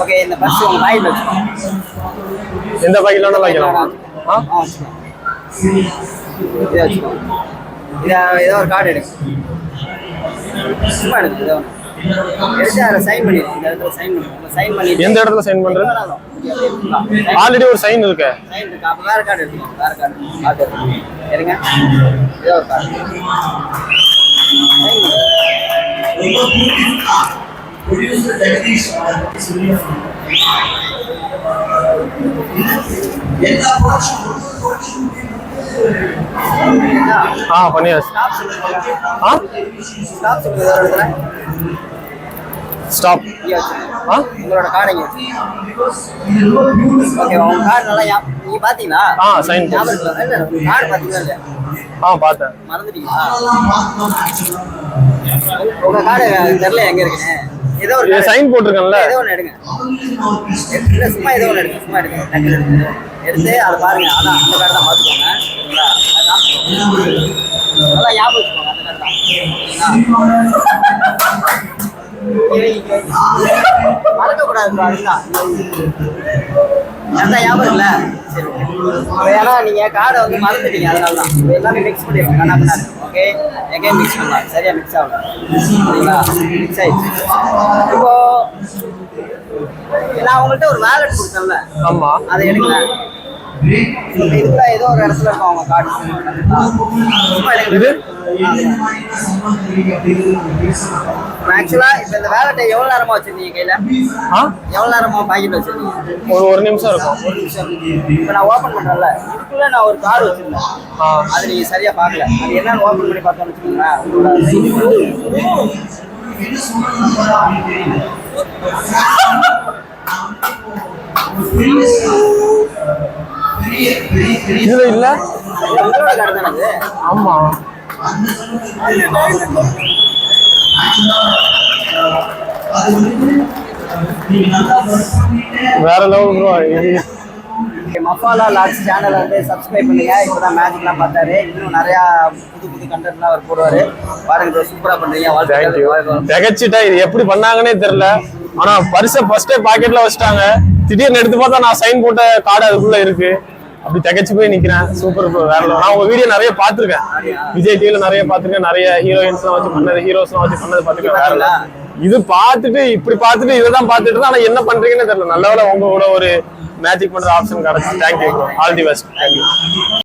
Okay இந்த purse உங்க வச்சுக்கோங்க. எந்த வேணாலும் வைக்கலாம் ஆ? இதை ஏதோ ஒரு கார்டு எடுங்க. சும்மா எடுங்க ஏதோ சைன் இந்த இடத்துல சைன் பண்ணுங்க சைன் பண்ணிட்டு எந்த இடத்துல சைன் பண்றது? சைன் ஆல்ரெடி ஒரு சைன் இருக்கு. இருக்கு. அப்போ வேற கார்டு வேற எடுங்க. ஏதோ ஒரு கார்டு சைன் பண்ணுங்க ஆ பண்ணியாச்சு ஸ்டாப் சொல்லுங்க ஆ ஸ்டாப் ஒரு இடத்துல ஸ்டாப் ஆ உங்களோட கார்டு இங்கே ஓகே உங்க கார்டு நல்லா நீங்க பாத்தீங்களா ஆ? இல்ல கார்டு பாத்தீங்களா ஆ பார்த்தேன். மறந்துட்டீங்களா? உங்க கார்டு தெரியல எங்க இருக்குன்னு? ஏதோ ஒரு சைன் போட்டிருக்கேன்ல. ஏதோ ஒன்று எடுங்க. இல்ல சும்மா ஏதோ ஒன்று எடுங்க சும்மா எடுங்க. எடுத்து அதை பாருங்க. அதான் அந்த கார்டு தான் பார்த்துக்கோங்க. அதான். அதான் ஞாபகம் வச்சுக்கோங்க அந்த கார்டு தான். மறக்கக்கூடாது அதுதான் நல்லா ஞாபகம் இல்ல. ஏன்னா நீங்க கார்டை வந்து மறந்துட்டீங்க அதனால தான் எல்லாமே மிக்ஸ் பண்ணிடுவோம் கண்ணா பண்ணாது ஓகே எகைன் மிக்ஸ் பண்ணலாம். சரியா மிக்ஸ் ஆகல. சரிங்களா? மிக்ஸ் ஆயிடுச்சு. இப்போ நான் உங்கள்கிட்ட ஒரு வேலட் கொடுத்தேன்ல. ஆமா. அதை எடுங்க இதுக்குள்ள ஏதோ ஒரு இடத்துல இருக்கும் அவங்க கார்டு. இது? ஆக்சுவலா இப்ப இந்த வேலட்டை எவ்வளவு நேரமா வச்சிருந்தீங்க கையில? எவ்வளவு நேரமா பாக்கெட் வச்சிருந்தீங்க? ஒரு ஒரு நிமிஷம் இருக்கும். ஒரு நிமிஷம். இப்ப நான் ஓபன் பண்றேன்ல. இதுக்குள்ள நான் ஒரு கார்டு வச்சிருந்தேன். அது நீங்க சரியா பார்க்கல. அது என்னன்னு ஓபன் பண்ணி பார்த்தோம்னு வச்சுக்கோங்களேன். இதுல இல்ல. தானே ஆமா. வேற லெவல் ப்ரோ இது மஃபாலா லாட்ஸ் சேனலை வந்து சப்ஸ்கிரைப் பண்ணுங்க. இப்போதான் மேஜிக்லாம் பார்த்தாரு. இன்னும் நிறையா புது புது கண்டென்ட்லாம் அவர் போடுவார். பாருங்க ப்ரோ சூப்பராக பண்ணுறீங்க வாழ்த்துக்கள். திகச்சிட்டா இது எப்படி பண்ணாங்கன்னே தெரியல. ஆனா பரிசை ஃபர்ஸ்டே பாக்கெட்ல வச்சுட்டாங்க. திடீர்னு எடுத்து பார்த்தா நான் சைன் போட்ட கார்டு அதுக்குள்ள இருக்கு. அப்படி தகச்சு போய் நிக்கிறேன். சூப்பர் வேற நான் உங்க வீடியோ நிறைய பாத்துருக்கேன் விஜய் டிவில நிறைய பாத்துருக்கேன் நிறைய ஹீரோயின்ஸ்லாம் வச்சு பண்ணது ஹீரோஸ்லாம் வச்சு பண்ணது பாத்துருக்கேன் வேற இது பார்த்துட்டு இப்படி பார்த்துட்டு இதான் தான் பார்த்துட்டு ஆனா என்ன பண்றீங்கன்னு தெரியல. நல்ல வேளை உங்க கூட ஒரு மேஜிக் பண்ற ஆப்ஷன் கிடைச்சு. Thank you all the best thank you